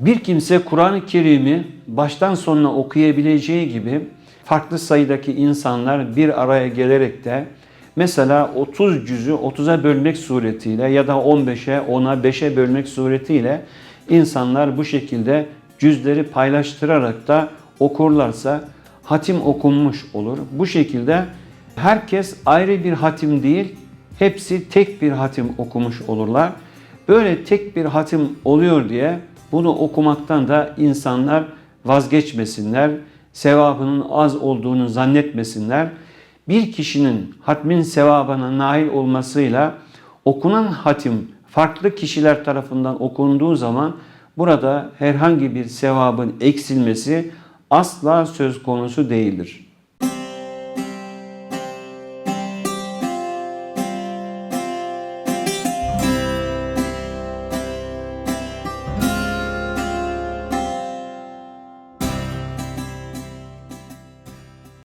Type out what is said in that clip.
Bir kimse Kur'an-ı Kerim'i baştan sonuna okuyabileceği gibi farklı sayıdaki insanlar bir araya gelerek de mesela 30 cüzü 30'a bölmek suretiyle ya da 15'e 10'a 5'e bölmek suretiyle insanlar bu şekilde cüzleri paylaştırarak da okurlarsa hatim okunmuş olur. Bu şekilde herkes ayrı bir hatim değil, hepsi tek bir hatim okumuş olurlar. Böyle tek bir hatim oluyor diye bunu okumaktan da insanlar vazgeçmesinler, sevabının az olduğunu zannetmesinler. Bir kişinin hatmin sevabına nail olmasıyla okunan hatim farklı kişiler tarafından okunduğu zaman burada herhangi bir sevabın eksilmesi asla söz konusu değildir.